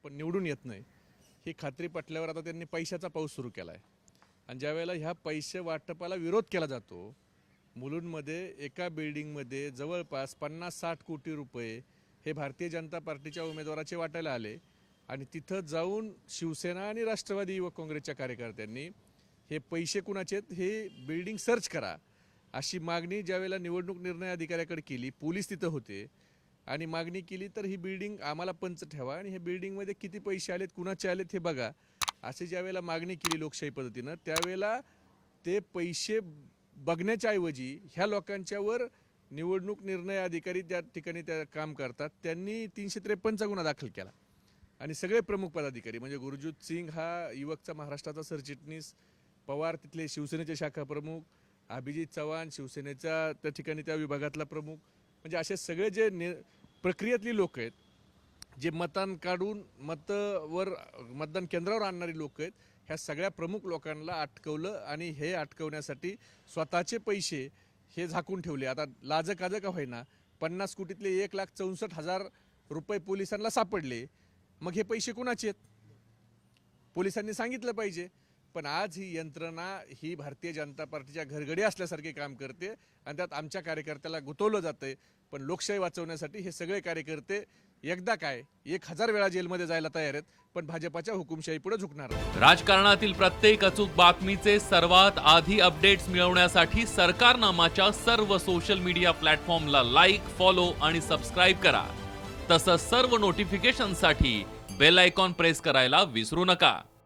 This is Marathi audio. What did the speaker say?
आपण निवडून येत नाही. ही खात्री पटल्यावर आता त्यांनी पैशाचा पाऊस सुरू केला आहे आणि ज्यावेळेला ह्या पैसे वाटपाला विरोध केला जातो मुलुंडमध्ये एका बिल्डिंगमध्ये जवळपास पन्नास साठ कोटी रुपये हे भारतीय जनता पार्टीच्या उमेदवाराचे वाटायला आले. आणि तिथं जाऊन शिवसेना आणि राष्ट्रवादी युवक काँग्रेसच्या कार्यकर्त्यांनी हे पैसे कुणाचे आहेत? हे बिल्डिंग सर्च करा. अशी मागणी ज्यावेळेला निवडणूक निर्णय अधिकाऱ्याकडे केली पोलीस तिथं होते. आणि मागणी केली तर ही बिल्डिंग आम्हाला पंच ठेवा. आणि हे बिल्डिंगमध्ये किती पैसे आलेत कुणाचे आलेत हे बघा. असे ज्यावेळेला मागणी केली लोकशाही पद्धतीनं त्यावेळेला ते पैसे बघण्याच्या ऐवजी ह्या लोकांच्यावर निवडणूक निर्णय अधिकारी त्या ठिकाणी त्या काम करतात. त्यांनी तीनशे त्रेपन्नचा गुन्हा दाखल केला. आणि सगळे प्रमुख पदाधिकारी म्हणजे गुरुजीत सिंग हा युवकचा महाराष्ट्राचा सरचिटणीस पवार तिथले शिवसेनेचे शाखा प्रमुख अभिजित चव्हाण शिवसेनेचा त्या ठिकाणी त्या विभागातला प्रमुख. म्हणजे असे सगळे जे प्रक्रियेतली लोक आहेत जे मतदान काढून मतवर मतदान केंद्रावर आणणारी लोक आहेत ह्या सगळ्या प्रमुख लोकांना अटकवलं आणि हे अटकवण्यासाठी स्वतःचे पैसे हे झाकून ठेवले. आता लाज काज का होईना पन्नास कोटीतले एक लाख चौसष्ट हजार रुपये पोलिसांना सापडले. मग हे पैसे कुणाचे आहेत? पोलिसांनी सांगितलं पाहिजे. पण आज ही यंत्रणा ही भारतीय जनता पार्टीच्या घरगडी असल्यासारखे काम करते आणि त्यात आमच्या कार्यकर्त्याला गुंतवलं जातंय. पण लोकशाही वाचवण्यासाठी हे सगळे कार्यकर्ते एकदा काय एक हजार वेळा जेलमध्ये जायला तयार आहेत पण भाजपाच्या हुकुमशाही पुढे झुकणार राजकारणातील प्रत्येक अचूक बातमीचे सर्वात आधी अपडेट्स मिळवण्यासाठी सरकारनामाच्या सर्व सोशल मीडिया प्लॅटफॉर्मला लाईक फॉलो आणि सबस्क्राईब करा. तसंच सर्व नोटिफिकेशनसाठी बेल आयकॉन प्रेस करायला विसरू नका.